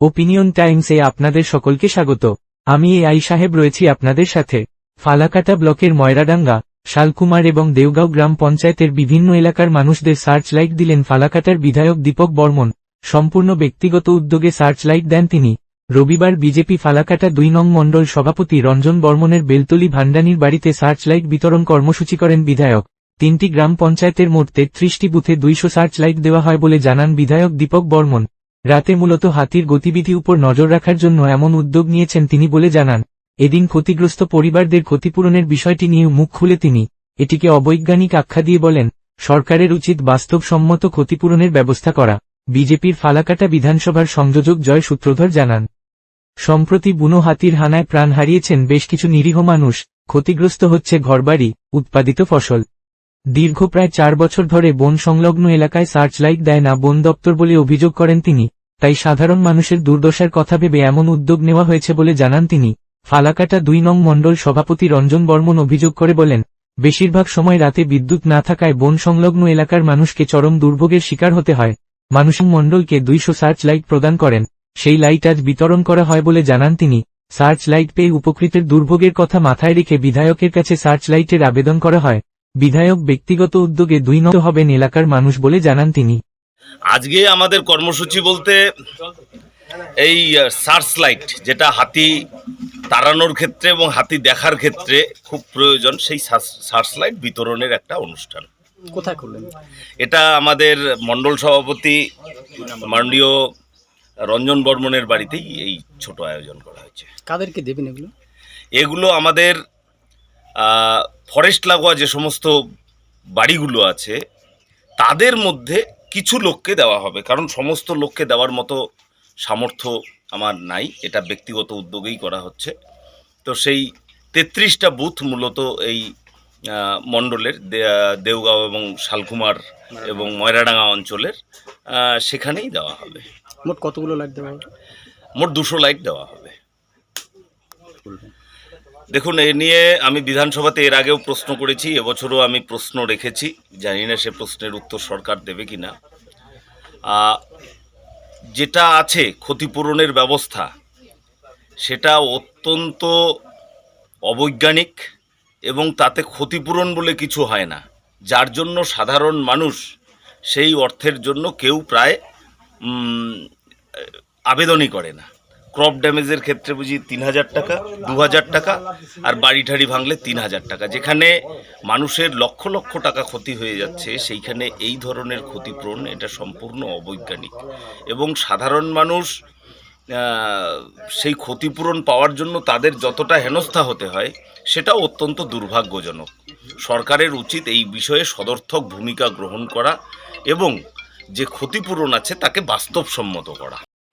Opinion টাইমসে আপনাদের সকলকে স্বাগত। আমি এ আই সাহেব রয়েছি আপনাদের সাথে। ফালাকাটা ব্লকের ময়রাডাঙ্গা, শালকুমার এবং দেওগাঁও গ্রাম পঞ্চায়েতের বিভিন্ন এলাকার মানুষদের সার্চ লাইট দিলেন ফালাকাটার বিধায়ক দীপক বর্মন। সম্পূর্ণ ব্যক্তিগত উদ্যোগে সার্চ লাইট দেন তিনি। রবিবার বিজেপি ফালাকাটা দুই নং মণ্ডল সভাপতি রঞ্জন বর্মনের বেলতলি ভান্ডানির বাড়িতে সার্চ লাইট বিতরণ কর্মসূচি করেন বিধায়ক। তিনটি গ্রাম পঞ্চায়েতের মোট তেত্রিশটি বুথে দুইশো সার্চ লাইট দেওয়া হয় বলে জানান বিধায়ক দীপক বর্মন। রাতে মূলত হাতির গতিবিধি উপর নজর রাখার জন্য এমন উদ্যোগ নিয়েছেন তিনি বলে জানান, এদিন ক্ষতিগ্রস্ত পরিবারদের ক্ষতিপূরণের বিষয়টি নিয়ে মুখ খুলে তিনি। এটিকে অবৈজ্ঞানিক আখ্যা দিয়ে বলেন, সরকারের উচিত বাস্তবসম্মত ক্ষতিপূরণের ব্যবস্থা করা। বিজেপির ফালাকাটা বিধানসভার সংযোজক জয় সূত্রধর জানান, সম্প্রতি বুনো হাতির হানায় প্রাণ হারিয়েছেন বেশ কিছু নিরীহ মানুষ। ক্ষতিগ্রস্ত হচ্ছে ঘরবাড়ি, উৎপাদিত ফসল। দীর্ঘ প্রায় চার বছর ধরে বন সংলগ্ন এলাকায় সার্চ লাইট দেয় না বন দপ্তর বলে অভিযোগ করেন তিনি, তাই সাধারণ মানুষের দুর্দশার কথা ভেবে এমন উদ্যোগ নেওয়া হয়েছে বলে জানান তিনি। ফালাকাটা দুই নং মণ্ডল সভাপতি রঞ্জন বর্মন অভিযোগ করে বলেন, বেশিরভাগ সময় রাতে বিদ্যুৎ না থাকায় বন সংলগ্ন এলাকার মানুষকে চরম দুর্ভোগের শিকার হতে হয়। মানুষ মণ্ডলকে দুইশো সার্চ লাইট প্রদান করেন। সেই লাইট আজ বিতরণ করা হয় বলে জানান তিনি। সার্চ লাইট পেয়ে উপকৃতের দুর্ভোগের কথা মাথায় রেখে বিধায়কের কাছে সার্চ লাইটের আবেদন করা হয়। বিধায়ক ব্যক্তিগত উদ্যোগে দুই নত হবেন এলাকার মানুষ বলে জানান তিনি। আজকে আমাদের কর্মসূচি বলতে এই সার্চ লাইট যেটা হাতি তাড়ানোর ক্ষেত্রে এবং হাতি দেখার ক্ষেত্রে খুব প্রয়োজন সেই সার্চ লাইট বিতরণের একটা অনুষ্ঠান। কোথায় করলেন? এটা আমাদের মণ্ডল সভাপতি মাননীয় রঞ্জন বর্মনের বাড়িতেই এই ছোট আয়োজন করা হয়েছে। কাদেরকে দেবেন এগুলো? এগুলো আমাদের আহ, ফরেস্ট লাগোয়া যে সমস্ত বাড়িগুলো আছে তাদের মধ্যে কিছু লোককে দেওয়া হবে। কারণ সমস্ত লোককে দেওয়ার মতো সামর্থ্য আমার নাই এটা ব্যক্তিগত উদ্যোগেই করা হচ্ছে। তো সেই তেত্রিশটা বুথ মূলত এই মণ্ডলের দেওগাঁও এবং শালকুমার এবং ময়রাডাঙ্গা অঞ্চলের সেখানেই দেওয়া হবে। মোট কতগুলো লাইট দেওয়া হবে? মোট দুশো লাইট দেওয়া হবে। দেখুন, এ নিয়ে আমি বিধানসভাতে এর আগেও প্রশ্ন করেছি, এবছরও আমি প্রশ্ন রেখেছি। জানি না সে প্রশ্নের উত্তর সরকার দেবে কি না যেটা আছে ক্ষতিপূরণের ব্যবস্থা, সেটা অত্যন্ত অবৈজ্ঞানিক এবং তাতে ক্ষতিপূরণ বলে কিছু হয় না। যার জন্য সাধারণ মানুষ সেই অর্থের জন্য কেউ প্রায় আবেদনই করে না। ক্রপ ড্যামেজের ক্ষেত্রে বুঝি তিন হাজার টাকা, দু হাজার টাকা, আর বাড়ি ঠাড়ি ভাঙলে তিন হাজার টাকা। যেখানে মানুষের লক্ষ লক্ষ টাকা ক্ষতি হয়ে যাচ্ছে, সেইখানে এই ধরনের ক্ষতিপূরণ এটা সম্পূর্ণ অবৈজ্ঞানিক। এবং সাধারণ মানুষ সেই ক্ষতিপূরণ পাওয়ার জন্য তাদের যতটা হেনস্থা হতে হয়, সেটাও অত্যন্ত দুর্ভাগ্যজনক। সরকারের উচিত এই বিষয়ে সদর্থক ভূমিকা গ্রহণ করা এবং যে ক্ষতিপূরণ আছে তাকে বাস্তবসম্মত করা।